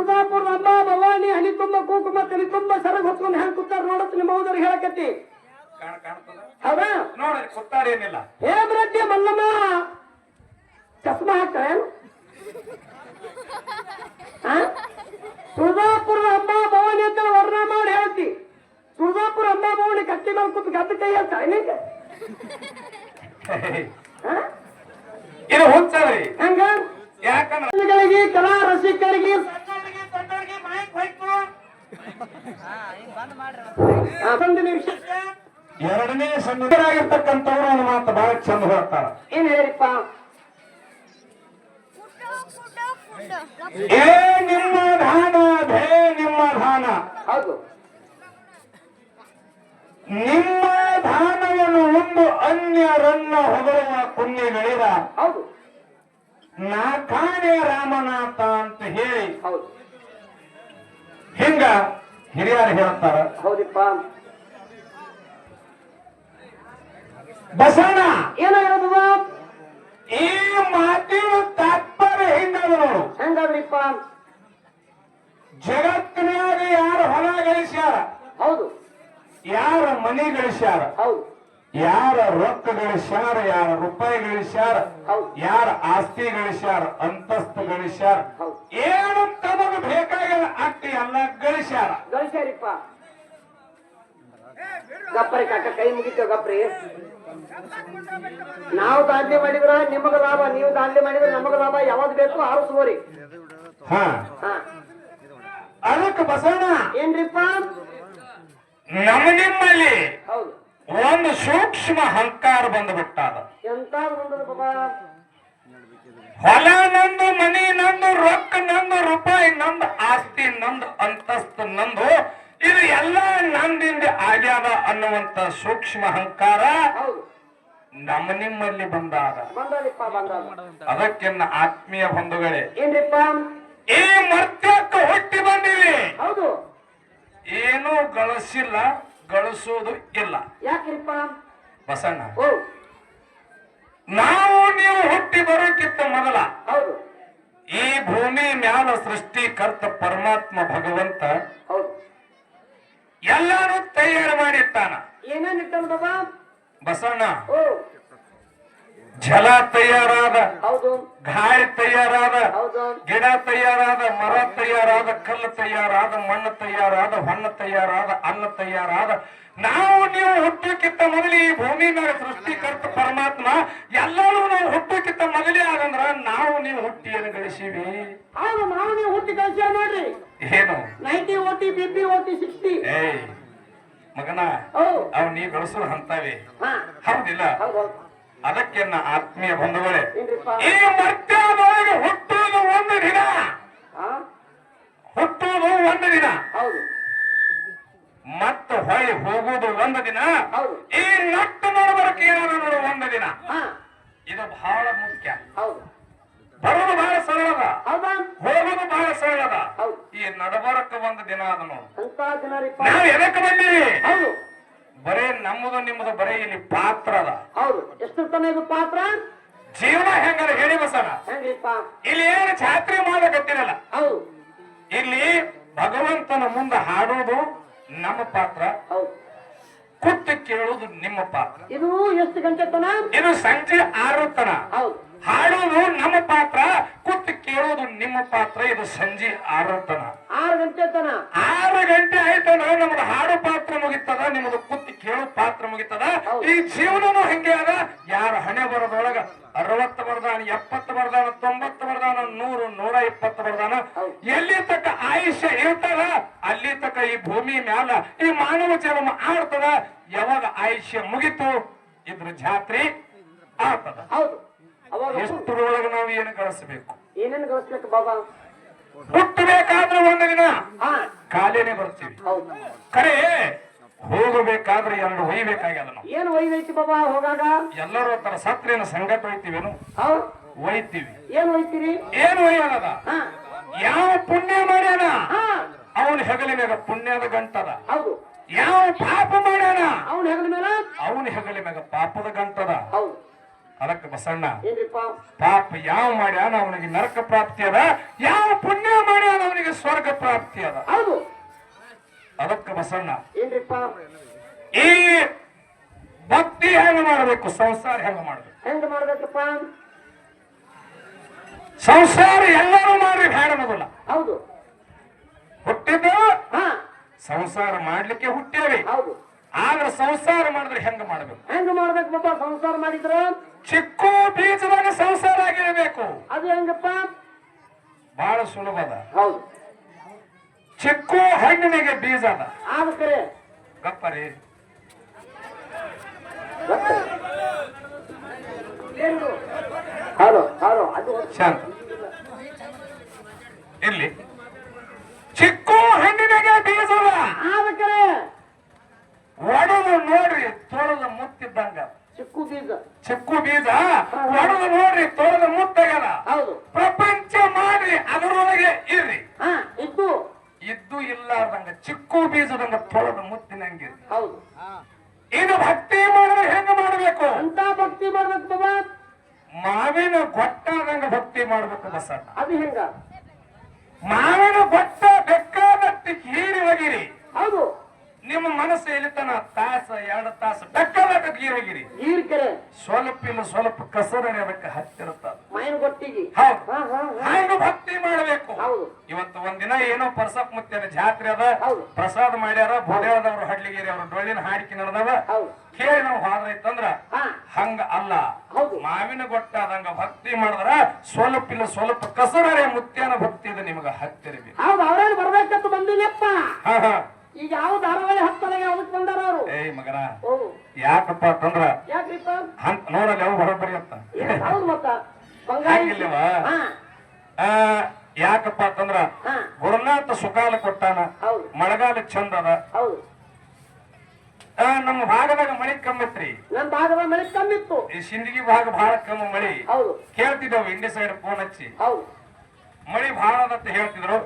ತುಳಜಾಪುರ ಅಮ್ಮ ಭವಾನಿ ಹನಿ ತುಂಬ ಕುಂಕುಮ ತಲೆ ತುಂಬ ಸರಗ್ ಹೊತ್ಕೊಂಡು ಹೆಂಗ್ ಕೂತಾರ ನೋಡತ್ ನಿಮ್ಮ ಹೌದರ್ ಕಾಣ್ತದ? ಹೌದಾ? ನೋಡ್ರಿ ಕುತ್ತಾರೇನಿಲ್ಲ ಹೇಮ್ರಡ್ಡಿ ಮಲ್ಲಮ್ಮ ಚಸ್ಮಾ ಹಾಕ್ತಾರೇನು ಆ? ತುಳಜಾಪುರದ ಅಮ್ಮ ಭವಾನಿ ಅಂತ ವರ್ಣ ಮಾಡಿ ಹೇಳ್ತಿ. ತುಳಜಾಪುರ ಅಮ್ಮ ಭವಾನಿ ಕಟ್ಟಿ ಮೇಲೆ ಕೂತು ಗದ್ದ ಕೈ ಹೇಳ್ತಾರೆ ನಿಂಗೆ? ಇದು ಹುಚ್ಚದ್ರಿ. ಹಂಗ? ಯಾಕಂದ್ರೆ ಕಲಾ ರಸಿಕರಿಗೆ ನಿಮಿಷ. ಎರಡನೇ ಸಂಗರಾಗಿರ್ತಕ್ಕಂಥವ್ರು ಒಂದು ಮಾತು ಬಹಳ ಚಂದ ಹೇಳ್ತಾರ. ಏನ್ ಹೇಳಿಪ್ಪ? ಏ ನಿಮ್ಮ ಧಾನ ಭೇ ನಿಮ್ಮ ಧಾನ. ಹೌದು. ನಿಮ್ಮ ಧಾನವನ್ನು ಒಂದು ಅನ್ಯರನ್ನ ಹೊಗಳುವ ಪುಣ್ಯಗಳಿರ ಹೌದು. ನಾ ಕಾಣೆ ರಾಮನಾಥ ಅಂತ ಹೇಳಿ ಹೌದು. ಹಿಂಗ ಹಿರಿಯರು ಹೇಳ್ತಾರ ಹೌದಿಪ್ಪ. ಬಸವಣ್ಣ! ಏನ ಹೇಳುದು ಈ ಮಾತಿನ ತಾತ್ಪರ್ಯ ಹಿಂಗದ ನೋಡು. ಹೆಂಗಾದ್ರಿಪ್ಪ. ಜಗತ್ತಿನಾಗ ಯಾರು ಹೊಲ ಗಳಿಸ್ಯಾರ? ಹೌದು. ಯಾರ ಮನಿ ಗಳಿಸ್ಯಾರ? ಹೌದು. ಯಾರ ರೊಕ್ಕ ಗಳಿಸ್ಯಾರ ಯಾರ ರೂಪಾಯಿ ಗಳಿಸ್ಯಾರ. ಯಾರ ಆಸ್ತಿ ಗಳಿಸ್ಯಾರ ಅಂತಸ್ತು ಗಳಿಸ್ಯಾರ. ಏನು ತಮಗ ಬೇಕಾಗಿಲ್ಲ ಅಟ್ಟಿ ಎಲ್ಲ ಗಳಿಸ್ಯಾರ. ಗಳಿಸ್ಯಾರಿಪ್ಪ. ಗಪ್ಪರಿ ಕಾಕ ಕೈ ಮುಗಿತೇವ ಗಪ್ರಿ. ನಾವು ದಾಂಧಲೆ ಮಾಡಿದ್ರ ನಿಮಗ ಲಾಭ ನೀವು ದಾಂಧೆ ಮಾಡಿದ್ರೆ ನಮಗ ಲಾಭ ಯಾವ್ದು ಬೇಕು ಆರಿಸ್ಬೋರಿ ಹಾ. ಹಾ. ಅದಕ್ಕೆ ಬಸವಣ್ಣ ಏನ್ರಿಪ್ಪ? ನಮ್ಮ ನಿಮ್ಮಲ್ಲಿ ಹೌದು. ಒಂದು ಸೂಕ್ಷ್ಮ ಅಹಂಕಾರ ಬಂದ್ಬಿಟ್ಟಾದ. ಹೊಲ ನಂದು ಮನಿ ನಂದು ರೊಕ್ಕ ನಂದು ರೂಪಾಯಿ ನಂದು ಆಸ್ತಿ ನಂದು ಅಂತಸ್ತು ನಂದು ಇದು ಎಲ್ಲ ನಂದಿಂದ ಆಗ್ಯಾದ ಅನ್ನುವಂತ ಸೂಕ್ಷ್ಮ ಅಹಂಕಾರ ನಮ್ಮ ನಿಮ್ಮಲ್ಲಿ ಬಂದಾದ. ಅದಕ್ಕೆ ಬಂದದ. ಅದಕ್ಕೆನ್ನ ಆತ್ಮೀಯ ಬಂಧುಗಳೇ ಈ ಮರ್ತ್ಯಕ್ಕೆ ಹುಟ್ಟಿ ಬಂದಿವಿ ಹೌದು. ಏನೂ ಗಳಿಸಿಲ್ಲ. ಗಳಿಸೋದು ಇಲ್ಲ. ಯಾಕ್ರಿಪ್ಪ? ಬಸಣ್ಣ. ನಾವು ನೀವು ಹುಟ್ಟಿ ಬರೋಕ್ಕಿಂತ ಮೊದಲ. ಹೌದು. ಈ ಭೂಮಿ ಮ್ಯಾಲ ಸೃಷ್ಟಿಕರ್ತ ಪರಮಾತ್ಮ ಭಗವಂತ. ಎಲ್ಲಾನು ತಯಾರು ಮಾಡಿರ್ತಾನ ಏನೇನಿಟ್ಟ ಬಸಣ್ಣ. ಜಲ ತಯಾರಾದ ಗಾಯ ಗಾಳಿ ತಯಾರಾದ ಗಿಡ ತಯಾರಾದ ಮರ ತಯಾರಾದ ಕಲ್ಲು ತಯಾರಾದ ಮಣ್ಣು ತಯಾರಾದ ಹೊಣ್ಣು ತಯಾರಾದ ಅನ್ನ ತಯಾರಾದ. ನಾವು ನೀವು ಹುಟ್ಟಕ್ಕಿಂತ ಮೊದಲು ಈ ಭೂಮಿ ಮೇಲೆ ಸೃಷ್ಟಿಕರ್ತ ಪರಮಾತ್ಮ ಎಲ್ಲರೂ ನಾವು ಹುಟ್ಟಕ್ಕಿಂತ ಮೊದಲೇ ಆಗಂದ್ರ ನಾವು ನೀವು ಹುಟ್ಟಿಯನ್ನು ಗಳಿಸಿವಿ? ಹೌದು ನಾವು ನೀವು ಹುಟ್ಟಿ ಕಳ್ಸ್ಯ ನೋಡ್ರಿ. ಏನು? Ninety OT BB P OT sixty. ಮಗನ ಅವ್ ನೀ ಗಳಿಸೋ ಹಂತಾವೆ ಹೌದಿಲ್ಲ? ಹೌದು ಹೌದು. ಅದಕ್ಕೆ ಆತ್ಮೀಯ ಬಂಧುಗಳೇ ಈ ಮರ್ತ್ಯದೊಳಗೆ ಹುಟ್ಟುವುದು ಒಂದು ದಿನ. ಹುಟ್ಟುವುದು ಒಂದು ದಿನ. ಹೌದು. ಮತ್ತು ಹೊಳ್ಳಿ ಹೋಗುವುದು ಒಂದು ದಿನ. ಈ ನಟ್ಟು ನೋಡಬರಕ್ಕೆ ಏನಾದ್ರು ನೋಡು ಒಂದು ದಿನ. ಇದು ಬಹಳ ಮುಖ್ಯ. ಹೌದು. ಬರೋದು ಬಹಳ ಸರಳದ. ಹೋಗೋದು ಬಹಳ ಸರಳದ. ಈ ನಡಬರಕ್ಕೆ ಒಂದು ದಿನ ಅದ ನೋಡು. ನಾವು ಎದಕ್ಕೆ ಬಂದೀವಿ? ಬರೇ ನಮ್ಮದು ನಿಮ್ಮದು ಬರೇ ಇಲ್ಲಿ ಪಾತ್ರ ಅದ. ಹೌದು. ಎಷ್ಟು ತನ ಇದು ಪಾತ್ರ? ಜೀವನ ಹೆಂಗಾರ ಹೇಳಿ ಬಸಣ ಇಲ್ಲಿ ಏನು ಛಾತ್ರಿ ಮಾಡಕತ್ತಿರಲ್ಲ ಹೌದು. ಇಲ್ಲಿ ಭಗವಂತನ ಮುಂದೆ ಹಾಡೋದು ನಮ್ಮ ಪಾತ್ರ. ಹೌದು. ಕುತ್ತು ಕೇಳೋದು ನಿಮ್ಮ ಪಾತ್ರ. ಇದು ಎಷ್ಟು ಗಂಟೆ ತನ? ಇದು ಸಂಜೆ ಆರು ತನ. ಹೌದು. ಹಾಡೋದು ನಮ್ಮ ಪಾತ್ರ ಕುತ್ತು ಕೇಳೋದು ನಿಮ್ಮ ಪಾತ್ರ. ಇದು ಸಂಜೆ ಆರು ತನ. ಗಂಟೆ ತನ ಆರು ಗಂಟೆ ಆಯ್ತಂದ್ರ ನಮ್ದು ಹಾಡು ಪಾತ್ರ ಮುಗಿತದ ನಿಮ್ಮದು ಕುತ್ತಿ ಕೇಳು ಪಾತ್ರ ಮುಗಿತದ. ಈ ಜೀವನನು ಹಂಗೆ ಅದ. ಯಾರ ಹಣೆ ಬರದೊಳಗ ಅರವತ್ತು ಬರ್ದಾನ ಎಪ್ಪತ್ತು ಬರ್ದಾನ ತೊಂಬತ್ತು ಬರ್ದಾನ ನೂರು ನೂರ ಇಪ್ಪತ್ತು ಬರ್ದಾನ. ಎಲ್ಲಿ ತಕ್ಕ ಆಯುಷ್ಯ ಇರ್ತದ ಅಲ್ಲಿ ತಕ್ಕ ಈ ಭೂಮಿ ಮ್ಯಾಲ ಈ ಮಾನವ ಜನ್ಮ ಆಡ್ತದ ಯಾವಾಗ ಆಯುಷ್ಯ ಮುಗಿತು ಇದ್ರ ಜಾತ್ರೆ ಆಗ್ತದ ಹೌದು. ಎಷ್ಟರೊಳಗೆ ನಾವು ಏನು ಗಳಿಸಬೇಕು? ಏನೇನು ಗಳಿಸ್ಬೇಕು ಬಾಬಾ? ಹುಟ್ಟಬೇಕಾದ್ರೆ ಒಂದು ದಿನ. ಕಾಲೇನೆ ಬರ್ತೀವಿ. ಕರೆ ಹೋಗಬೇಕಾದ್ರೆ ಎರಡು ಒಯ್ಬೇಕಾಗ್ಯದ ನಾವು. ಏನು ಒಯ್ದೈತಿ ಬಾಬಾ ಹೋಗಾಗ? ಎಲ್ಲರೂ ತರ ಸತ್ರೇನ ಸಂಗಟ ಒಯ್ತೀವೇನು? ಒಯ್ತೀವಿ. ಏನ್ ಒಯ್ತೀರಿ? ಏನು ಒಯ್ಯದ ಯಾವ ಪುಣ್ಯ ಮಾಡ್ಯಾನ? ಅವನ ಹೆಗಲಿ ಮ್ಯಾಗ ಪುಣ್ಯದ ಗಂಟದ. ಯಾವ ಪಾಪ ಮಾಡ್ಯಾನ? ಅವನ ಹೆಗಲ ಮೇಲೆ ಅವನ ಮ್ಯಾಗ ಪಾಪದ ಗಂಟದ. ಅದಕ್ಕೆ ಬಸಣ್ಣ ಪಾಪ ಯಾವ ಮಾಡ್ಯಾನ ಅವನಿಗೆ ನರಕ ಪ್ರಾಪ್ತಿ ಅದ ಯಾವ ಪುಣ್ಯ ಮಾಡ್ಯಾನ ಅವನಿಗೆ ಸ್ವರ್ಗ ಪ್ರಾಪ್ತಿ ಅದ. ಹೌದು. ಅದಕ್ಕೆ ಬಸಣ್ಣ ಈ ಭಕ್ತಿ ಹೆಂಗ ಮಾಡಬೇಕು ಸಂಸಾರ ಹೆಂಗ ಮಾಡಬೇಕು? ಹೆಂಗ್ ಮಾಡ್ಬೇಕಪ್ಪ? ಸಂಸಾರ ಎಲ್ಲರೂ ಮಾಡ್ರಿ ಬೇಡ ಅನ್ನೋದಿಲ್ಲ ಹೌದು. ಹುಟ್ಟಿದ್ದು ಹಾ. ಸಂಸಾರ ಮಾಡ್ಲಿಕ್ಕೆ ಹುಟ್ಟೇವಿ ಹೌದು. ಆದ್ರೆ ಸಂಸಾರ ಮಾಡಿದ್ರೆ ಹೆಂಗ ಮಾಡಬೇಕು? ಹೆಂಗ ಮಾಡ್ಬೇಕು ಸಂಸಾರ ಮಾಡಿದ್ರ? ಚಿಕ್ಕು ಬೀಜದಾಗ ಸಂಸಾರ ಆಗಿರಬೇಕು. ಅದು ಹೆಂಗಪ್ಪ? ಬಹಳ ಸುಲಭದ ಹೌದು. ಚಿಕ್ಕು ಹಣ್ಣಿನಿಗೆ ಬೀಜ ಅದ. ಗಪ್ಪರಿ ಹಲೋ ಹಲೋ ಅದು ಶಾಂತ ಇಲ್ಲಿ. ಚಿಕ್ಕು ಹಣ್ಣಿನಿಗೆ ಬೀಜ ಅದ. ಒಡದು ನೋಡ್ರಿ ತೋಳದ ಮುತ್ತಿದ್ದಂಗ ಚಿಕ್ಕು ಬೀಜ ಚಿಕ್ಕು ಬೀಜ ಒಡೆದು ನೋಡ್ರಿ ತೊಳೆದು ಮುತ್ತಾಗಲ್ಲ ಹೌದು. ಪ್ರಪಂಚ ಮಾಡ್ರಿ ಅದರೊಳಗೆ ಇರ್ರಿ. ಹಾ ಇದ್ದು. ಇದ್ದು ಇಲ್ಲಾರ್ದಂಗ ಚಿಕ್ಕು ಬೀಜದಂಗ ತೊಳೆದ ಮುತ್ತಿನಂಗೆ ಹೌದು. ಇದು ಭಕ್ತಿ ಮಾಡಿದ್ರೆ ಹೆಂಗ ಮಾಡಬೇಕು? ಅಂತ ಭಕ್ತಿ ಮಾಡ್ಬೇಕು ಬಾಬಾ. ಮಾವಿನ ಗೊಟ್ಟಾದಂಗ ಭಕ್ತಿ ಮಾಡ್ಬೇಕು ಬಸಣ್ಣ. ಅದು ಹೆಂಗ? ಮಾವಿನ ಗೊಟ್ಟ ಬೇಕಾದಷ್ಟು ಹೀರಿ ಹೋಗಿರಿ ಹೌದು. ನಿಮ್ಮ ಮನಸ್ಸು ಎಲ್ಲಿತನ ತಾಸ ಎರಡು ತಾಸು ಈರ್ ಕೆರೆ. ಸ್ವಲ್ಪ ಇಲ್ಲ ಸ್ವಲ್ಪ ಕಸರನೆ ಅದಕ್ಕೆ ಹತ್ತಿರುತ್ತ ಹೌದು. ಭಕ್ತಿ ಮಾಡಬೇಕು. ಇವತ್ತು ಒಂದಿನ ಏನೋ ಪರ್ಸಪ್ ಮುತ್ತೇನ ಜಾತ್ರೆ ಅದ. ಪ್ರಸಾದ ಮಾಡ್ಯಾರ ಬೋದೇವದವ್ರು ಹಡ್ಲಿಗಿರಿ ಅವ್ರ ಡೊಳ್ಳಿನ ಹಾಡಿಕೆ ನಡೆದವ. ಕೇಳಿ ನಾವು ಹಾದ್ರೈತಂದ್ರ ಹಂಗ ಅಲ್ಲ. ಮಾವಿನ ಗೊಟ್ಟಾದಂಗ ಭಕ್ತಿ ಮಾಡಿದ್ರ ಸ್ವಲ್ಪ ಇಲ್ಲ ಸ್ವಲ್ಪ ಕಸರರೆ ಮುತ್ತೇನ ಭಕ್ತಿ ಅದ ನಿಮಗ ಹತ್ತಿರಬೇಕು. ಬಂದಿಲ್ಲಪ್ಪ. ಹಾ ಹಾ. ಈಗ ಯಾವ ಧಾರಾವಾಹಿ ಹತ್ತಲಾಗ ಅದಕ್ಕೆ ಬಂದಾರ ಅವರು? ಏಯ್ ಮಗನ ಯಾಕಪ್ಪ ಅಂತಂದ್ರ ಯಾಕ್ರಿಪ್ಪ? ಹಂತ ನೋಡಲ್ಲ ಯಾವ ಬರೋಬ್ಬರಿ ಅಂತ? ಹೌದು ಮತ್ತ. ಬಂಗಾಳಿ ಆ, ಯಾಕಪ್ಪ ಅಂತಂದ್ರ ಗುರುನಾಥ ಸುಕಾಲ ಕೊಟ್ಟಾನ ಮಳೆಗಾಲ ಚಂದ ಅದ. ನಮ್ಮ ಭಾಗದಾಗ ಮಳಿ ಕಮ್ಮಿತ್ರಿ ನಮ್ಮ ಭಾಗದ ಮಳೆ ಕಮ್ಮಿತ್ತು ಈ ಸಿಂದಗಿ ಭಾಗ ಬಹಳ ಕಮ್ಮಿ ಮಳಿ. ಕೇಳ್ತಿದ್ದೇವೆ ಇಂಡಿ ಸೈಡ್ ಫೋನ್ ಹಚ್ಚಿ. ಮಳಿ ಬಹಳ ಅದಂತ ಹೇಳ್ತಿದ್ರು.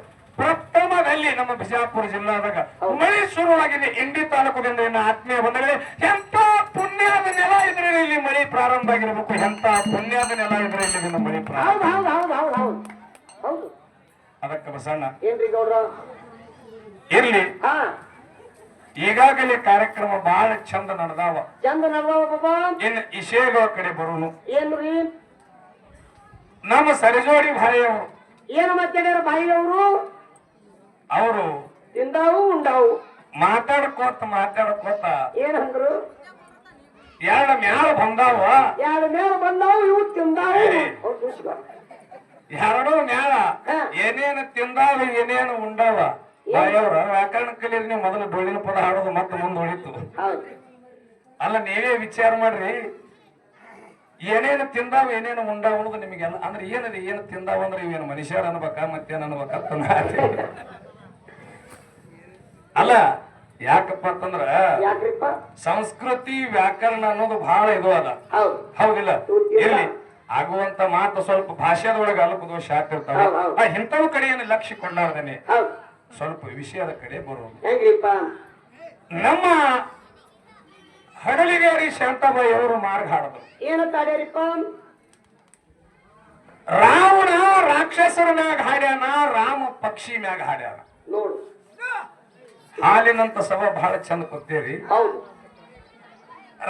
ಪ್ರಥಮದಲ್ಲಿ ನಮ್ಮ ಬಿಜಾಪುರ ಜಿಲ್ಲಾದಾಗ ಮಳೆ ಶುರುವಾಗಿದೆ. ಇಂಡಿ ತಾಲೂಕದಿಂದ ಇನ್ನು ಆತ್ಮೀಯ ಬಂಧುಗಳೇ ಎಂತ ಪುಣ್ಯದ ನೆಲ ಇದ್ರೆ ಇಲ್ಲಿ ಮಳೆ ಪ್ರಾರಂಭ ಆಗಿರಬೇಕು. ಎಂತ ಪುಣ್ಯದ ನೆಲ ಇದ್ರೆ ಇಲ್ಲಿ ಮಳೆ ಮಳಿ ಪ್ರಾರಂಭ ಅದಕ್ಕೆ ಬಸಣ್ಣ ಇರ್ಲಿ. ಈಗಾಗಲೇ ಕಾರ್ಯಕ್ರಮ ಬಹಳ ಚಂದ ನಡೆದಾವ. ಚಂದ ನಡ್ದಾವ ಇನ್ನು ಇಶೇಗ ಕಡೆ ಬರೋನು. ಏನ್ರಿ? ನಮ್ಮ ಸರಿಜೋಡಿ ಭಾಯಿಯವರು. ಏನು ಮಾತಾಡ್ಯಾರ ಬಾಯಿ ಅವರು ಇಂದಾವು ಉಂಡಾವು. ಮಾತಾಡ್ಕೋತ ಮಾತಾಡ್ಕೋತ ಏನಂದ್ರು ಎರಡು ಮ್ಯಾಲ ಬಂದಾವ. ಎರಡು ಮ್ಯಾಲ ಬಂದಾವು ಇವು ತಿಂದಾವು. ಎರಡು ಮ್ಯಾಲ. ಏನೇನು ತಿಂದಾವ ಏನೇನು ಉಂಡಾವ. ಬಾಯವ್ರ ವ್ಯಾಕರಣ ಕಲಿಯಲ್ಲಿ ನೀವು ಮೊದಲು ಡೊಳ್ಳಿನ ಪದ ಹಾಡೋದು ಮತ್ತೆ ಮುಂದೆ ಉಳಿತು. ಅಲ್ಲ ನೀವೇ ವಿಚಾರ ಮಾಡ್ರಿ. ಏನೇನು ತಿಂದಾವ ಏನೇನು ಉಂಡಾವ ಅನ್ನೋದು ನಿಮಗೆಲ್ಲ ಅಂದ್ರೆ ಏನದು ಏನು ತಿಂದಾವ ಅಂದ್ರೆ ಇವೇನು ಮನುಷ್ಯರ ಅನ್ಬೇಕಾ ಮತ್ತೇನು ಅನ್ಬೇಕಂತ ನಾ- ಅಲ್ಲ ಯಾಕಪ್ಪ ಅಂತಂದ್ರ ಯಾಕ್ರಿಪ್ಪ? ಸಂಸ್ಕೃತಿ ವ್ಯಾಕರಣ ಅನ್ನೋದು ಬಹಳ ಇದು ಅದ. ಹೌದು. ಹೌದಿಲ್ಲ. ಇರ್ಲಿ. ಆಗುವಂತ ಮಾತು ಸ್ವಲ್ಪ ಭಾಷೆದೊಳಗೆ ಅಲ್ಪ ದೋಷ ಆಗ್ತಿರ್ತಾವ. ಆ ಇಂಥವ್ ಕಡೆಯನ್ನು ಲಕ್ಷ್ಯ ಕೊಂಡಾರ್ದೇನೆ ಹೌದು. ಸ್ವಲ್ಪ ವಿಷಯದ ಕಡೆ ಬರೋದು. ನಮ್ಮ ಹಡಲಿಗೇರಿ ಶಾಂತಾಬಾಯಿ ಅವರು ಮಾರ್ಗ ಹಾಡದು. ಏನಂತ ಆಡ್ಯಾರಿಪ್ಪ ರಾವಣ ರಾಕ್ಷಸರ ಮ್ಯಾಗ ಹಾಡ್ಯಾನ ರಾಮ ಪಕ್ಷಿ ಮ್ಯಾಗ ಹಾಡ್ಯಾನ. ನೋಡು. ಹಾಲಿನಂತ ಸವ ಬಹಳ ಚಂದ ಕೊಡ್ತೇರಿ. ಹೌದು.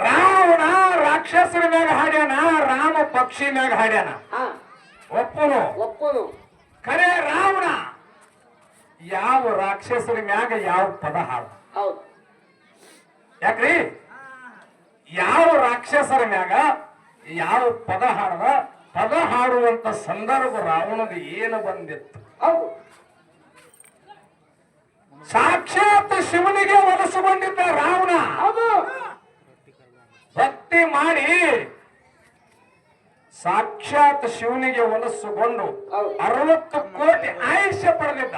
ರಾವಣ ರಾಕ್ಷಸರ ಮ್ಯಾಗ ಹಾಡ್ಯಾನ ರಾಮ ಪಕ್ಷಿ ಮ್ಯಾಗ ಹಾಡ್ಯಾನ. ಒಪ್ಪನು? ಒಪ್ಪನು. ಖರೆ ರಾವಣ ಯಾವ ರಾಕ್ಷಸರ ಮ್ಯಾಗ ಯಾವ ಪದ ಹಾಡ ಹೌದು. ಯಾಕ್ರಿ? ಯಾವ ರಾಕ್ಷಸರ ಮ್ಯಾಗ ಯಾವ ಪದ ಹಾಡದ? ಪದ ಹಾಡುವಂತ ಸಂದರ್ಭ ರಾವಣದ ಏನು ಬಂದಿತ್ತು? ಹೌದು. ಸಾಕ್ಷಾತ್ ಶಿವನಿಗೆ ಒಲಿಸಿಕೊಂಡಿದ್ದ ರಾವಣ. ಭಕ್ತಿ ಮಾಡಿ ಸಾಕ್ಷಾತ್ ಶಿವನಿಗೆ ಒಲಿಸಿಕೊಂಡು. ಅರವತ್ತು ಕೋಟಿ ಆಯುಷ್ಯ ಪಡೆದಿದ್ದ.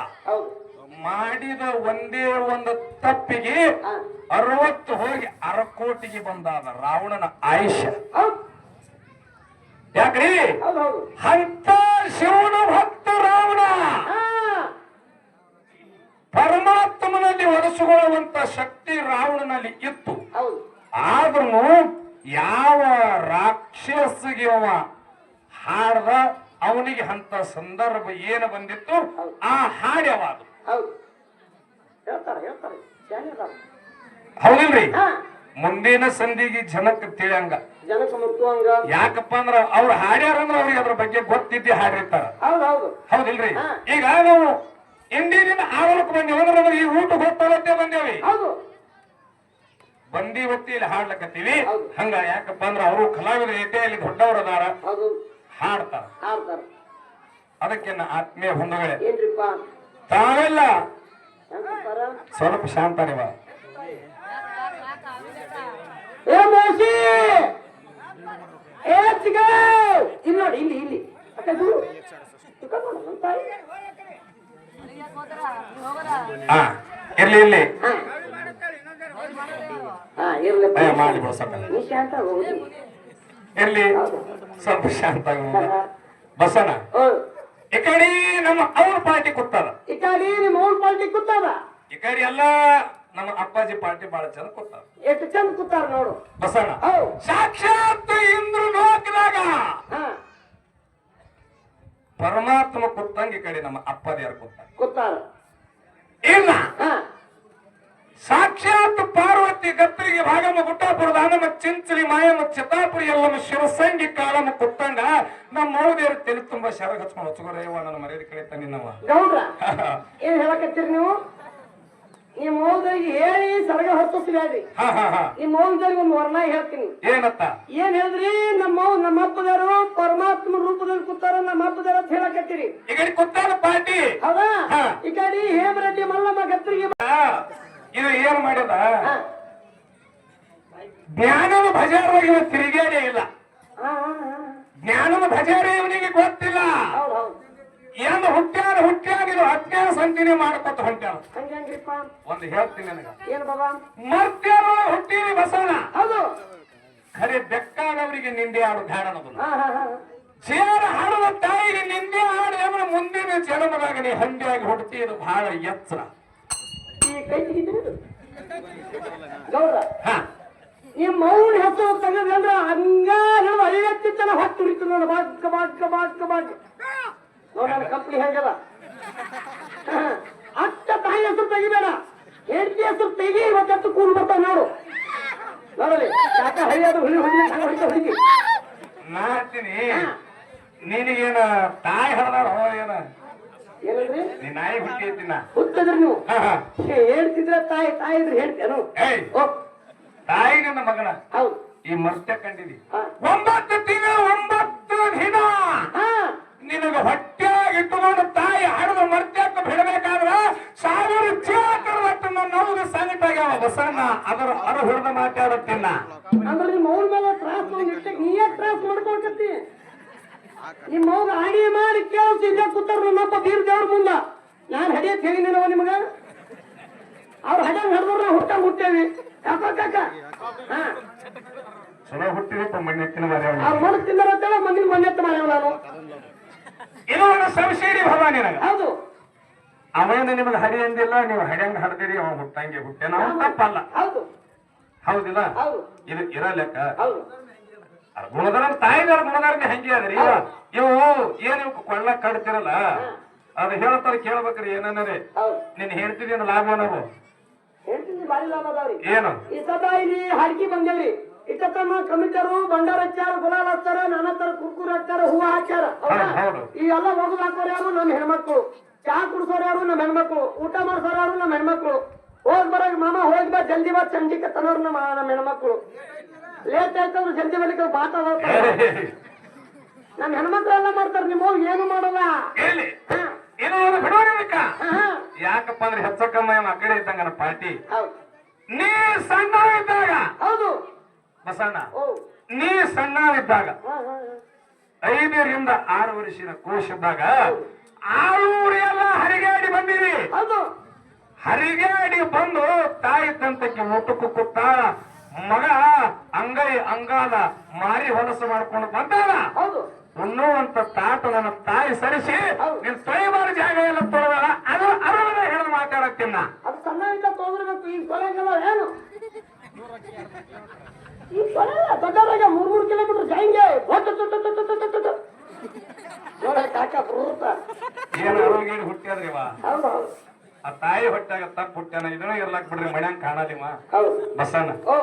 ಮಾಡಿದ ಒಂದೇ ಒಂದು ತಪ್ಪಿಗೆ ಅರವತ್ತು ಹೋಗಿ ಅರಕೋಟಿಗೆ ಬಂದಾದ ರಾವಣನ ಆಯುಷ್ಯ. ಯಾಕ್ರಿ? ಅಂತ ಶಿವನ ಭಕ್ತ ರಾವಣ. ಪರಮಾತ್ಮನಲ್ಲಿ ಒಲಿಸಿಕೊಳ್ಳುವಂತ ಶಕ್ತಿ ರಾವಣನಲ್ಲಿ ಇತ್ತು. ಆದ್ರೂ ಯಾವ ರಾಕ್ಷಸಿಗೆ ಅವ ಹಾಡ್ದ ಅವನಿಗೆ ಅಂತ ಸಂದರ್ಭ ಏನು ಬಂದಿತ್ತು ಆ ಹಾಡ್ಯವಾದ. ಹೌದಿಲ್ರಿ? ಮುಂದಿನ ಸಂಧಿಗೆ ಜನಕ್ಕೆ ತಿಳಿಯಂಗ. ಯಾಕಪ್ಪ ಅಂದ್ರ ಅವ್ರು ಹಾಡ್ಯಾರ ಅಂದ್ರೆ ಅವ್ರಿಗೆ ಅದ್ರ ಬಗ್ಗೆ ಗೊತ್ತಿದ್ದೆ ಹಾಡಿರ್ತಾರ. ಹೌದು ಹೌದು. ಹೌದಿಲ್ರಿ? ಈಗ ನಾವು ಇಂಡಿಯನ್ ಆಡೋದಕ್ಕೆ ಬಂದೇವಿ ಅಂದ್ರೆ ನಮಗೆ ಈ ಊಟ ಗೊತ್ತಾಗತ್ತೆ ಬಂದೇವಿ. ಹೌದು. ಬಂದಿ ಒತ್ತಿ ಇಲ್ಲಿ ಹಾಡ್ಲಕತ್ತೀವಿ. ಹಂಗ ಯಾಕಪ್ಪ ಅಂದ್ರ ಅವರು ಕಲಾವಿದ ರೀತಿಯಲ್ಲಿ ದೊಡ್ಡವರು ಅದಾರ ಹಾಡ್ತಾರ. ಅದಕ್ಕೆ ಆತ್ಮೀಯ ಹೊಂದಗಳೇ ಏನ್ರಿಪ್ಪ? ತಾವೆಲ್ಲ ಸ್ವಲ್ಪ ಶಾಂತ ಏ ಇಲ್ಲಿ ಇಲ್ಲಿ ಇಲ್ಲಿ ಇಲ್ಲಿ ಅಕ್ಕ ದೂರು ಚಿಕ್ಕ ನೋಡು, ನನ್ ತಾಯಿ. ಹಾ ಇರ್ಲಿ. ಇರ್ಲಿ ಮಾಡಿ ಶಾಂತ ಹೋಗಿ. ಇರ್ಲಿ. ಸ್ವಲ್ಪ ಶಾಂತ ಬಸಣ ಹೌದು ಈ ಕಡೆ ನಮ್ಮ ಅವ್ರ ಪಾರ್ಟಿ ಕೊಟ್ಟಾರ ಈ ಕಡೆ ನಿಮ್ಮ ಅವ್ರ ಪಾರ್ಟಿ ಕೂತಾರ ಈ ಕಡೆ ಎಲ್ಲ ನಮ್ಮ ಅಪ್ಪಾಜಿ ಪಾರ್ಟಿ ಬಹಳ ಚಂದ ಕೊಡ್ತಾರ ಎಷ್ಟು ಚಂದ ಕೂತಾರ ನೋಡು. ಬಸಣ್ಣ ಸಾಕ್ಷಾತ್ ಇಂದ್ರ ಲೋಕದಾಗ ಹಾ ಪರಮಾತ್ಮ ಕೂತಂಗ ಈ ಕಡೆ ನಮ್ಮ ಕೂತಾರ ಕೂತಾರ ಇಲ್ಲ. ಸಾಕ್ಷಾತ್ ಪಾರ್ವತಿ ಗತ್ತರಿಗೆ ಭಾಗಮ ಗುಟ್ಟಾಪುರ ನಮ್ಮ ಚಿಂಚಲಿ ಮಾಯಮ್ಮ ಚಿತ್ತಾಪುರಿ ಎಲ್ಲಮ್ಮ ಶಿವಸಂಗಿ ಕಾಳಮ್ಮ ಕೊಟ್ಟಂಗ ನಮ್ಮ ಮೌದೇವ್ರ ತಲೆ ತುಂಬಾ ಶರಗ ಹಚ್ಕೊಂಡು ಹಚ್ಕೋರೇವ ನನ್ನ ಮರ್ಯಾದೆ ಕಡೆ ಗೌಡ್ರ ಏನ್ ಹೇಳಕತ್ತೀರಿ ನೀವು? ನಿಮ್ಮ ಮೌದ್ರಿಗೆ ಹೇಳಿ ಸರಗ ಹೊತ್ತಿಸ್ಬೇಡ್ರಿ ಹಾ ಹಾ ಹಾ. ನಿಮ್ಮ ಮೌದ್ರಿಗೆ ಒಂದು ವರ್ಣ ಹೇಳ್ತೀನಿ. ಏನತ್ತ? ಏನ್ ಹೇಳಿದ್ರಿ? ನಮ್ಮ ನಮ್ಮ ಅಪ್ಪದಾರು ಪರಮಾತ್ಮ ರೂಪದಲ್ಲಿ ಕೂತಾರ ನಮ್ಮ ಅಪ್ಪದಾರ ಅಂತ ಹೇಳಕತ್ತೀರಿ ಈ ಕುತ್ತಾನ ಪಾರ್ಟಿ. ಹೌದಾ? ಹಾ. ಈ ಕಡೆ ಹೇಮರೆಡ್ಡಿ ಮಲ್ಲಮ್ಮ ಗತ್ತರಿಗೆ ಆ, ಇದು ಏನ್ ಮಾಡ್ಯದ ಜ್ಞಾನವ ಜ್ಞಾನದ ಭಜಾರವಾಗಿ ತಿರುಗೇನೇ ಇಲ್ಲ. ಜ್ಞಾನದ ಭಜಾರ ಇವನಿಗೆ ಗೊತ್ತಿಲ್ಲ. ಹೌದು ಹೌದ್. ಏನು ಹುಟ್ಟ್ಯಾರ ಹುಟ್ಟ್ಯಾರ ಇದು ಅಜ್ಞಾನ ಸಂತಿನೇ ಮಾಡ್ಕೊತ ಹೊಂಟ್ಯಾರ. ಹಂಗಂಗ್ರಿಪ್ಪ ಒಂದು ಹೇಳ್ತೀನಿ ನನಗ. ಏನು ಬಾಬಾ? ಮರ್ತ್ಯಾರ ಹುಟ್ಟಿರಿ ಬಸವನ ಹೌದು. ಖರೆ ಬೆಕ್ಕಾದವರಿಗೆ ನಿಂದೆ ಆಡು ಅನ್ನೋದು ಹಾ ಚೇರ ಹಾಡುವ ತಾಯಿಗೆ ನಿಂದೆ ಆಡು ಎಂಬ ಮುಂದಿನ ಜನ್ಮದಾಗ ನೀ ಹಂದಿಯಾಗಿ ಇದು ಬಹಳ ಎತ್ತರ. ಈ ಕೈ? ಹಾ. ಈ ಮೌನ ಹೆಸರು ತೆಗೆದಂದ್ರ ಹಂಗ ಹೇಳುವ ಐವತ್ತು ಜನ ಹೊತ್ತು ಹಿಡಿತು ನೋಡ. ಬಾಗ್ಗ ಬಾಗ್ಗ ಬಾಗ್ಗ ಬಾಗ್ಗ ನನ್ನ ಕಂಪ್ನಿ ಹೆಂಗದ? ಹಾ. ಅತ್ತ ತಾಯಿ ಹೆಸರು ತೆಗಿಬೇಡ. ಹೆಂಡತಿ ಹೆಸರು ತೆಗಿ ಇವತ್ತು ಕೂಲ್ ಬರ್ತಾವ ನೋಡು. ನೋಡಲಿ ಯಾಕ ಹರಿಯೋದು ಹುಳಿ ಹುಳಿ ಹಂಗ ಹೊಡಿತ ಹುಡುಗಿ? ನಾ ಹೇಳ್ತೀನಿ ನಿನಗೇನ ತಾಯಿ ಹಡ್ದಾಳ ಹೋ ಏನ? ಏನಂದ್ರಿ? ನೀ ನಾಯಿ ಹುಟ್ಟಿ ಐತಿನ? ಹುಟ್ಟಿದ್ರಿ ನೀವು? ಹಾ ಹಾ. ಏ, ತಾಯಿ ತಾಯಿ ಇದ್ರೆ ಹೇಳ್ತೇನು ಏಯ್. ತಾಯಿ ನನ್ನ ಮಗನ? ಹೌದು. ಈ ಮರ್ತ್ಯ ಕಂಡಿದಿ. ಹಾ. ಒಂಬತ್ತು ದಿನ ಒಂಬತ್ತು ದಿನ ಹಾ. ನಿನಗ ಹೊಟ್ಟೆಯಾಗ ಇಟ್ಟುಕೊಂಡು ತಾಯಿ ಹಡದ ಮರ್ತ್ಯಕ್ಕೆ ಬಿಡಬೇಕಾದ್ರ ಸಾವಿರ ನನ್ನ ನೋವು ಸಂಗಟ ಆಗ್ಯಾವ ಅದರ ಅರ ಹೊಡೆದ ಮಾತಾಡುತ್ತಿಲ್ಲ ಅಂದ್ರೆ ನಿಮ್ಮ ಅವ್ರ ಮೇಲೆ ತ್ರಾಸ್ ನೀಯ ನೀ ಯಾ ತ್ರಾಸ್ ಮಾಡ್ಕೊಳ್ಕತ್ತಿ? ನಿಮ್ಮ ಅವ್ರ ಆಡಿ ಮಾಡಿ ಕೇಳಿಸಿ ಇಲ್ಲೇ ಕೂತಾರ ನಮ್ಮಪ್ಪ ಬೀರ್ ದೇವ್ರ ಮುಂದ. ನಾನು ಹಡಿಯತ್ ಹೇಳಿನೇನವ ನಿಮಗ? ಅವ್ರ ಹಡ್ಯಂಗ್ ಹಡ್ದ್ರ ಹುಟ್ಟ ಹುಟ್ಟೇವಿ ಯಾಕೋ ಕಾಕ? ಹಾ. ಚಲೋ ಹುಟ್ಟಿದಪ್ಪ ಮಣ್ಣೆತ್ತಿನ ಮರ್ಯಾವ ಅವ್ರ ಮಣ್ಣು ಅಂತೇಳಿ ಮಂದಿನ ಮಣ್ಣೆತ್ತ ಮಾಡ್ಯಾವ ನಾನು. ಇದು ಒಂದು ಸಂಶಯ ಭವ ನಿನಗ. ಹೌದು. ಅವನು ನಿಮಗೆ ಹಡಿ ಅಂದಿಲ್ಲ ನೀವು ಹಡ್ಯಂಗ್ ಹರಿದಿರಿ ಅವ ಹುಟ್ಟಂಗೆ ಹುಟ್ಟೆ. ನಾವು ತಪ್ಪಲ್ಲ. ಹೌದು. ಹೌದಿಲ್ಲ? ಹೌದು. ಇದು ಇರಲೆಕ್ಕ? ಹೌದು. ಗುಣಧರ ತಾಯಿಗಾರ ಗುಣಧರನೇ ಹಂಗೆ ಅದ್ರಿ ಇವು ಏನ್ ಇವ್ ಕೊಳ್ಳ ಕಡ್ತಿರಲ್ಲ ಅದು ಹೇಳ್ತಾರ ಕೇಳ್ಬೇಕ್ರಿ ಏನನ್ನರಿ ನೀನ್ ನಿನ್ ಹೇಳ್ತಿದಿ ಅಂದ್ರೆ ಲಾಭ ನಾವು ಏನು? ಈ ಸದಾ ಇಲ್ಲಿ ಹಾಡ್ಕಿ ಬಂದೇವ್ರಿ. ಇಟ್ಟತಮ್ಮ ಕಮಿಟರು ಬಂಡಾರ ಹಚ್ಚಾರ ಗುಲಾಲ್ ಹಚ್ಚಾರ ನಾನಾ ತರ ಕುರ್ಕುರ್ ಹಚ್ಚಾರ ಹೂವ ಹೌದು. ಈ ಎಲ್ಲ ಒಗದು ಹಾಕೋರು ಯಾರು? ನಮ್ಮ ಹೆಣ್ಮಕ್ಳು. ಚಾ ಕುಡಿಸೋರು ಯಾರು? ನಮ್ಮ ಹೆಣ್ಮಕ್ಳು. ಊಟ ಮಾಡ್ಸೋರು ಯಾರು? ನಮ್ಮ ಹೆಣ್ಮಕ್ಳು. ಹೋಗ್ ಬರ ಮಾಮ ಹೋಗಿ ಬಾ ಜಲ್ದಿ ಬಾ ಚಂಡಿಕ ತನೋರು ನಮ್ಮ ನಮ್ಮ ಹೆಣ್ಮಕ್ಳು. ಲೇಟ್ ಆಯ್ತಂದ್ರೆ ಜಲ್ದಿ ಬಲಿಕ ಬಾತ ನಮ್ಮ ಹೆಣ್ಮಕ್ಳು ಎಲ್ಲ ಮಾಡ್ತಾರ. ನಿಮ್ಮ ಹೋಗಿ ಏನು ಮಾಡಲ್ಲ. ಯಾಕಪ್ಪ ಅಂದ್ರೆ ಹೆಚ್ಚಕ್ಕಮ್ಮ ಆ ಕಡೆ ಇದ್ದಂಗ ಪಾರ್ಟಿ. ಹೌದು. ನೀ ಸಣ್ಣ ಇದ್ದಾಗ ಹೌದು. ಬಸಣ್ಣ ನೀ ಸಣ್ಣವಿದ್ದಾಗ. ಐದರಿಂದ ಆರು ವರ್ಷದ ಕೋಶ ಇದ್ದಾಗ ಆರೂರು ಎಲ್ಲ ಹರಿಗಾಡಿ ಬಂದಿರಿ. ಹರಿಗಾಡಿ ಬಂದು ತಾಯಿ ತಂತಕ್ಕೆ ಊಟಕ್ಕೂ ಕುಕ್ಕುತ್ತ ಮಗ ಅಂಗೈ ಅಂಗಾಲ ಮಾರಿ ಹೊಲಸು ಮಾಡ್ಕೊಂಡು ಹೌದು. ಉಣ್ಣುವಂತ ತಾಟ ನನ್ನ ತಾಯಿ ಸರಿಸಿ. ನಿನ್ ತೊಳೆಬಾರ ಜಾಗ ಎಲ್ಲ ತೊಳೆದಲ್ಲ ಅದು ಅರವನ್ನ ಹೇಳಿ ಮಾತಾಡತ್ತಿನ್ನ ಅದು ಸಣ್ಣ ಈ ದೊಡ್ಡವರಾಗ ಮೂರ್ ಮೂರ್ ಕಿಲೋಮೀಟರ್ ಜಾಯಿಂಗೆ ಕಾಕ ಬರುತ್ತ. ಏನ್ ಹುಟ್ಟ್ಯಾದ್ರಿ ಹೌದು ಹೌದು. ಆ ತಾಯಿ ಹೊಟ್ಟಾಗ ತಪ್ಪ ಹುಟ್ಟ್ಯಾನ ಇದನ್ನ ಇರ್ಲಾಕ್ ಬಿಡ್ರಿ ಮನ್ಯಾಂಗ ಕಾಣಲಿವ ಹೌದು. ಬಸಣ್ಣ. ಓ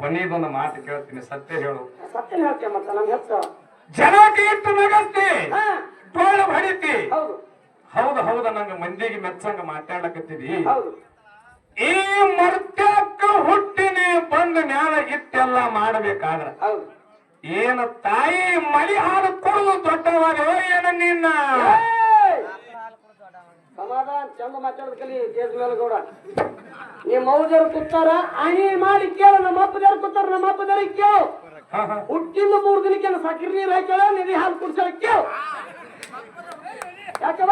ಕೊನೆಗೊಂದು ಮಾತು ಕೇಳ್ತೀನಿ ಸತ್ಯ ಹೇಳು. ಹೇಳ್ತೇವೆ ಮತ್ತೆ ಜನಕ್ಕೆ ಇಟ್ಟು ನಗಸ್ತಿ ಹೊಡಿತಿ. ಹೌದು. ಹೌದು ನಂಗ ಮಂದಿಗೆ ಮೆಚ್ಚಂಗ ಮಾತಾಡಕತ್ತಿದಿ ಹೌದು. ಈ ಮರ್ತ್ಯಕ್ಕ ಹುಟ್ಟಿನಿ ಬಂದ ಮ್ಯಾಲ ಇತ್ತೆಲ್ಲ ಮಾಡಬೇಕಾದ್ರ ಏನ ತಾಯಿ ಮಳಿ ಹಾಲು ಕೊಡುದು ದೊಡ್ಡವಾದ ಏನ ನಿನ್ನ? ಸಮಾಧಾನ ಚಂದ ಮಾತಾಡೋದ್ ಕಲಿ ಮೇಲೆ ಗೌಡ. ನಿಮ್ಮ ಮೌಜರು ಕೂತಾರ ಅಣಿ ಮಾಡಿ ಕೇಳ ನಮ್ಮ ಅಪ್ಪದಾರು ಕೂತಾರ ನಮ್ಮ ಅಪ್ಪದಾರಿಗೆ ಕೇಳ. ಹುಟ್ಟಿಂದ ಮೂರು ದಿನಕ್ಕೆ ಸಕ್ಕರೆ ನೀರು ಹಾಕ್ಯಾಳ ನಿಧಿ ಹಾಲು ಕುಡ್ಸಾಳ ಕೇಳ. ಯಾಕವ?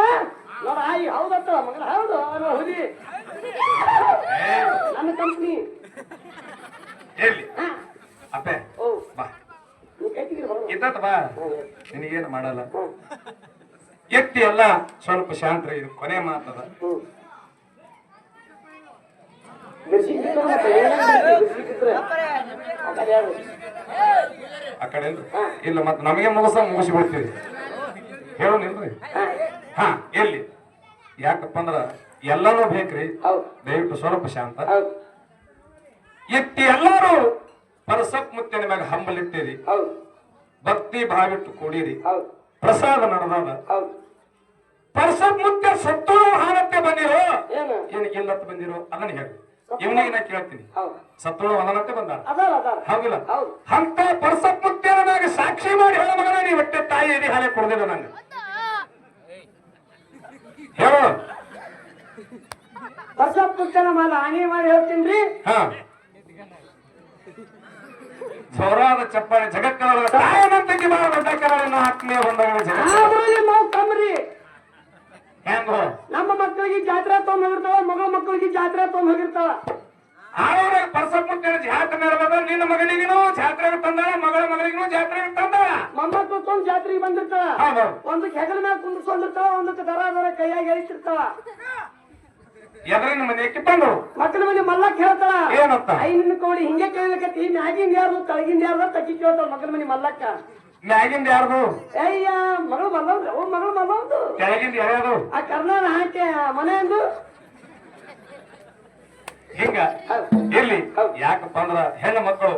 ನೋಡ ಆಯಿ ಹೌದತ್ತ ಮಗನ ಹೌದು ಹುಲಿ. ನನ್ನ ಕಂಪ್ನಿ ಎಲ್ಲಿ? ಅಪ್ಪೆ ಓ. ಬಾ. ಇದ್ದ ಬಾ. ನಿನಗೇನು ಮಾಡಲ್ಲ. ಎತ್ತಿ ಎಲ್ಲ ಸ್ವಲ್ಪ ಶಾಂತರ ಇದು ಕೊನೆ ಮಾತದ? ಆ ಕಡೆ ಇಲ್ಲ ಮತ್ತೆ ನಮಗೆ ಮುಗಿಸ ಮುಗಿಸಿ ಬಿಡ್ತೀವಿ ಹೇಳು ನಿಲ್ರಿ. ಹಾ, ಎಲ್ಲಿ? ಯಾಕಪ್ಪ ಅಂದ್ರ ಎಲ್ಲಾನು ಬೇಕ್ರಿ. ದಯವಿಟ್ಟು ಸ್ವಲ್ಪ ಶಾಂತ. ಎತ್ತಿ ಎಲ್ಲಾರು ಪರಸಪ್ ಮುತ್ತಿನ ಮ್ಯಾಗ ಹಂಬಲಿಟ್ಟಿರಿ. ಭಕ್ತಿ ಭಾವಿಟ್ಟು ಕೂಡಿರಿ. ಪ್ರಸಾದ ನಡೆದಾದ. ಪರಸಪ್ ಮುತ್ತೆ ಸತ್ತೋಳು ಹಾಲತ್ತೆ ಬಂದಿರೋ? ಏನು? ಗೆಲ್ಲತ್ತ ಬಂದಿರೋ? ಅದನ್ನ ಹೇಳಿ ಇವನಿಗೆ ನಾ ಕೇಳ್ತೀನಿ. ಹೌದು. ಸತ್ತೋಳು ವದನತ್ತೆ ಬಂದ? ಹೌದಿಲ್ಲ? ಹೌದು. ಅಂತ ಪರಸಪ್ ಮುತ್ತೆ ಸಾಕ್ಷಿ ಮಾಡಿ ಹೇಳ ಮಗನ ನೀ ಹೊಟ್ಟೆ ತಾಯಿ ಎದಿ ಹಾಲೆ ಕೊಡ್ದಿಲ್ಲ ನಂಗೆ. ಹೇಳು. ಪರಸಪ್ ಮುತ್ತೆ ಮಾಲ ಆನೆ ಮಾಡಿ ಹೇಳ್ತೀನಿ ಹಾ. ಸೌರಾದ ಚಪ್ಪಾಳೆ ಜಗತ್ತಿನೊಳಗ ತಾಯನಂತಕ್ಕೆ ಬಹಳ ದೊಡ್ಡ ಆತ್ಮೀಯ ನಾವು ಹೆಂಗೋ? ನಮ್ಮ ಮಕ್ಕಳಿಗೆ ಜಾತ್ರೆ ತಗೊಂಡ್ ಹೋಗಿರ್ತಾವ ಮಗಳ ಮಕ್ಕಳಿಗೆ ಜಾತ್ರೆ ತಗೊಂಡ್ ಹೋಗಿರ್ತಾವ. ಆವಾಗ ಪರಸಪ್ ಮುತ್ಯನ ಜಾತ್ರೆ ನಡೆದ ನಿನ್ನ ಮಗನಿಗೂ ಜಾತ್ರೆ ತಂದಾಳ ಮಗಳ ಮಗಳಿಗೂ ಜಾತ್ರೆ ತಂದ ಮೊಮ್ಮಕ್ಕಳು ತಗೊಂಡ್ ಜಾತ್ರೆಗೆ ಬಂದಿರ್ತಾವ. ಒಂದಕ್ಕೆ ಹೆಗಲ ಮ್ಯಾಗ ಕುಂದಿರ್ಕೊಂಡಿರ್ತಾವ ಒಂದಕ್ಕೆ ದರ ದರ ಕೈಯಾಗಿ ಎಳಿತಿರ್ತಾವ. ಎದರಿನ ಮನೆಯಕ್ಕೆ ಬಂದು ಮಕ್ಕಳ ಮನೆ ಮಲ್ಲಕ್ ಹೇಳ್ತಾಳ. ಏನಂತ? ಕೋಳಿ ಹಿಂಗೆ ಕೇಳಕತ್ತಿ ಮ್ಯಾಗಿಂದ ಯಾರ್ದು ತಳಗಿಂದ ಯಾರ್ದು ತಕ್ಕಿ ಕೇಳ್ತಾಳ ಮಕ್ಕಳ ಮನೆ ಮಲ್ಲಕ್ಕ. ಮ್ಯಾಗಿಂದ ಯಾರ್ದು? ಅಯ್ಯ ಮಗಳು ಮಲ್ಲವ್ದು ಅವ್ ಮಗಳು ಮಲ್ಲವ್ದು ಕೆಳಗಿಂದ ಯಾರ್ಯಾರು ಆ ಕರ್ನಾಡ ಹಾಕೆ ಮನೆ ಅಂದು ಹಿಂಗ ಇರ್ಲಿ. ಯಾಕಪ್ಪ ಅಂದ್ರ ಹೆಣ್ಣು ಮಕ್ಕಳು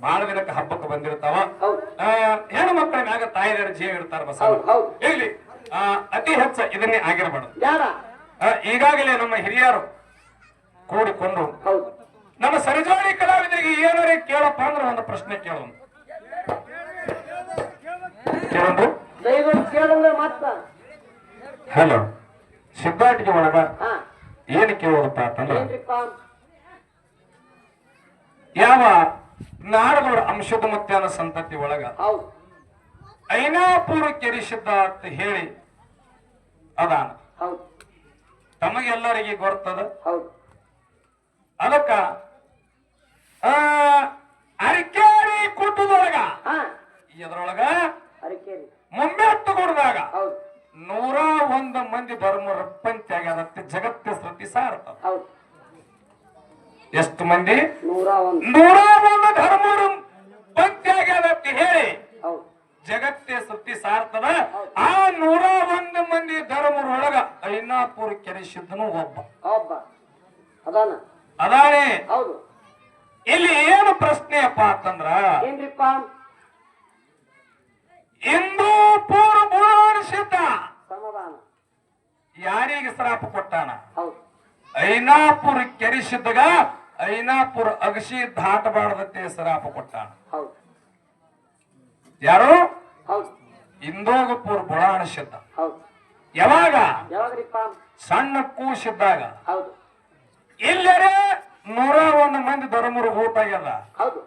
ಬಹಳ ದಿನಕ್ಕೆ ಹಬ್ಬಕ್ಕೆ ಬಂದಿರ್ತಾವ. ಹೆಣ್ಣು ಮಕ್ಕಳ ಮ್ಯಾಗ ತಾಯಿ ಜೀವ ಇರ್ತಾರ ಬಸ ಆ, ಅತಿ ಹೆಚ್ಚ ಇದನ್ನೇ ಆಗಿರಬಾರ್ದು. ಯಾರ? ಈಗಾಗಲೇ ನಮ್ಮ ಹಿರಿಯರು ಕೂಡಿಕೊಂಡು ನಮ್ಮ ಸರಿಜೋಳಿ ಕಲಾವಿದರಿಗೆ ಏನಾರೇ ಕೇಳಪ್ಪ ಅಂದ್ರೆ ಒಂದು ಪ್ರಶ್ನೆ ಕೇಳೋಣ. ಮಾತ್ರ. ಹಲೋ ಸಿದ್ದಾಟಿಗೆ ಒಳಗ ಏನ್ ಕೇಳೋದಪ್ಪ ಅಂತಂದ್ರೆ ಯಾವ ನಾಡದವರ ಅಂಶದ ಮಧ್ಯಾಹ್ನ ಸಂತತಿ ಒಳಗ ಐನಾಪುರ ಕೆರಿಸಿದ್ದ ಅಂತ ಹೇಳಿ ಅದಾನ. ಹೌದು. ತಮಗೆಲ್ಲರಿಗೆ ಗೊತ್ತದ ಹೌದು. ಅದಕ್ಕ ಆ, ಅರಿಕೇರಿ ಕುಟ್ಟದೊಳಗ ಇದ್ರೊಳಗ ಅರಿಕೇರಿ. ಕೊಡದಾಗ ಹೌದು. ನೂರ ಒಂದು ಮಂದಿ ಧರ್ಮ ರಪ್ಪಂತಿ ಅದಕ್ಕೆ ಜಗತ್ತ ಸೃತಿ ಸಾರ್ತದ. ಹೌದು. ಎಷ್ಟು ಮಂದಿ? ನೂರ ಒಂದು ನೂರ ಒಂದು ಧರ್ಮ ಪಂಚ ಆಗ್ಯದತ್ತೆ ಹೇಳಿ ಹೌದು ಜಗತ್ತೇ ಸುತ್ತಿ ಸಾರ್ತದ ಆ ನೂರ ಒಂದು ಮಂದಿ ಧರ್ಮರೊಳಗ ಐನಾಪುರ ಕೆರೆಸಿದ್ದನು ಒಬ್ಬ ಒಬ್ಬ ಅದಾನ? ಅದಾನೆ ಹೌದು. ಇಲ್ಲಿ ಏನು ಪ್ರಶ್ನೆಯಪ್ಪ ಅಂತಂದ್ರ ಏನ್ರಿಪ್ಪ? ಇಂದು ಪೂರ್ವ ಸಿದ್ಧ ಸಮಾಧಾನ ಯಾರಿಗೆ ಶ್ರಾಪ ಕೊಟ್ಟಾನ? ಹೌದು. ಐನಾಪುರ ಕೆರೆಸಿದ್ದಾಗ ಐನಾಪುರ ಅಗಸಿ ದಾಟಬಾರದಂತೆ ಶ್ರಾಪ ಕೊಟ್ಟಾನ. ಹೌದು. ಯಾರು? ಹೌದು. ಇಂದೋಗಪುರ ಪುರಾಣ ಸಿದ್ಧ ಹೌದು. ಯಾವಾಗ? ಯಾವಾಗ್ರಿಪ್ಪ? ಸಣ್ಣ ಕೂಸಿದ್ದಾಗ. ಹೌದು. ಎಲ್ಲರೇ ನೂರ ಒಂದು ಮಂದಿ ಧರ್ಮರು ಊಟ ಆಗ್ಯದ.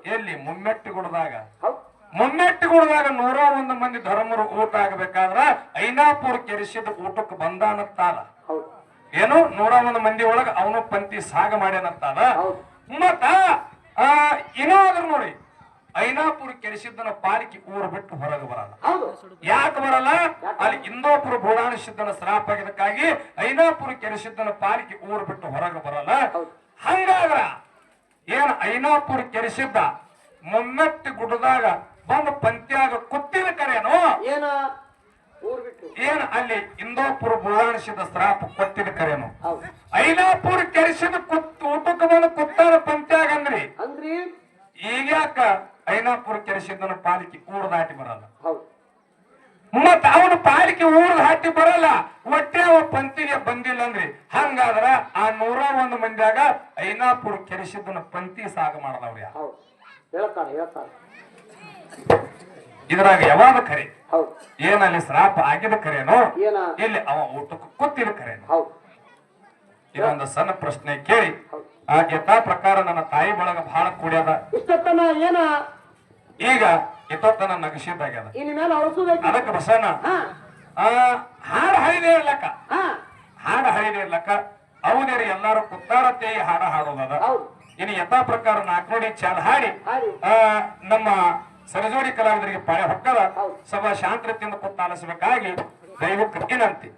ಎಲ್ಲಿ? ಮುಮ್ಮೆಟ್ಟಿ ಗುಡ್ದಾಗ ಹೌದು. ಮುಮ್ಮೆಟ್ಟಿ ಗುಡ್ದಾಗ ನೂರ ಒಂದು ಮಂದಿ ಧರ್ಮರು ಊಟ ಆಗಬೇಕಾದ್ರ ಐನಾಪುರ ಕೆರೆಸಿದ ಊಟಕ್ಕೆ ಬಂದಾನತ್ತಾದ ಹೌದು. ಏನು? ನೂರ ಒಂದು ಮಂದಿ ಒಳಗ ಅವನು ಪಂಕ್ತಿ ಸಾಗ ಮಾಡ್ಯಾನತ್ತಾದ ಮತ್ತ ಆ ಆದ್ರೂ ನೋಡಿ. ಐನಾಪುರ ಕೆರೆಸಿದ್ದನ ಪಾಲಿಕೆ ಊರು ಬಿಟ್ಟು ಹೊರಗೆ ಬರಲ್ಲ. ಯಾಕೆ ಬರಲ್ಲ? ಅಲ್ಲಿ ಇಂದೋಪುರ ಬೋಡಾಣ ಸಿದ್ದನ ಶ್ರಾಪ ಆಗಿದ್ದಕ್ಕಾಗಿ ಐನಾಪುರ ಕೆರೆಸಿದ್ದನ ಪಾಲಿಕೆ ಊರು ಬಿಟ್ಟು ಹೊರಗೆ ಬರಲ್ಲ. ಹಂಗಾದ್ರ ಏನ್ ಐನಾಪುರ ಕೆರೆಸಿದ್ದ ಮೊಮ್ಮೆಟ್ಟಿ ಗುಡ್ಡದಾಗ ಬಂದು ಪಂತ್ಯಾಗ ಕುತ್ತಿನ ಕರೆಯನು ಏನ? ಅಲ್ಲಿ ಇಂದೋಪುರ ಬೋಡಾಣಿಸಿದ ಶ್ರಾಪ ಕೊಟ್ಟಿದ ಕರೆಯನು ಐನಾಪುರ ಕೆರೆಸಿದ ಕುತ್ ಊಟಕ್ಕೆ ಬಂದು ಕುತ್ತಾರ ಪಂತ್ಯಾಗ ಅಂದ್ರಿ. ಅಂದ್ರಿ ಈಗ್ಯಾಕ ಐನಾಪುರ ಕೆರೆಸಿದ್ದನ ಪಾಲಿಕೆ ಊರ್ ದಾಟಿ ಬರಲ್ಲ. ಮತ್ತ ಅವನ ಪಾಲಿಕೆ ಊರ್ ದಾಟಿ ಬರಲ್ಲ. ಒಟ್ಟೆ ಅವ ಪಂಕ್ತಿಗೆ ಬಂದಿಲ್ಲ ಅಂದ್ರಿ ಹಂಗಾದ್ರ ಆ ನೂರ ಒಂದು ಮಂದಿಯಾಗ ಐನಾಪುರ ಕೆರೆಸಿದ್ದನ ಪಂಕ್ತಿ ಸಾಗ ಮಾಡದವ್ರಿ ಇದ್ರಾಗ ಯಾವಾಗ ಕರೆ? ಏನಲ್ಲಿ ಶ್ರಾಪ ಆಗಿದ ಕರೇನೋ? ಇಲ್ಲಿ ಅವ ಊಟಕ್ಕೆ ಕೂತಿದ ಕರೇನೋ? ಇದೊಂದು ಸಣ್ಣ ಪ್ರಶ್ನೆ ಕೇಳಿ. ಆ ಯಥಾ ಪ್ರಕಾರ ನನ್ನ ತಾಯಿ ಬಳಗ ಬಹಳ ಕೂಡ್ಯದ. ಇಷ್ಟೊತ್ತನ ಏನ? ಈಗ ಇತ್ತೊತ್ತನ ನಗಸಿದ್ದಾಗ್ಯದ ಇನ್ ಮೇಲೆ ಅಳಸುದೈತಿ ಅದಕ್ಕೆ ಬಸಣ್ಣ ಆ ಹಾಡು ಹರಿದೇ ಇರ್ಲಕ್ಕ. ಹಾಡು ಹರಿದೇ ಇರ್ಲಕ್ಕ. ಅವನೇರಿ ಎಲ್ಲಾರು ಕುತ್ತಾರತೆ ಹಾಡ ಹಾಡೋದದ ಇನ್ನು ಯಥಾ ಪ್ರಕಾರ ನಾಲ್ಕು ನೋಡಿ ಚಾಲ್ ಹಾಡಿ ಆ, ನಮ್ಮ ಸರಜೋಡಿ ಕಲಾವಿದರಿಗೆ ಪಾಳೆ ಹೊಕ್ಕದ. ಸಭಾ ಶಾಂತತೆಯಿಂದ ಕುತ್ತಾಲಿಸಬೇಕಾಗಿ ದೈವಕ್ಕೆ ವಿನಂತಿ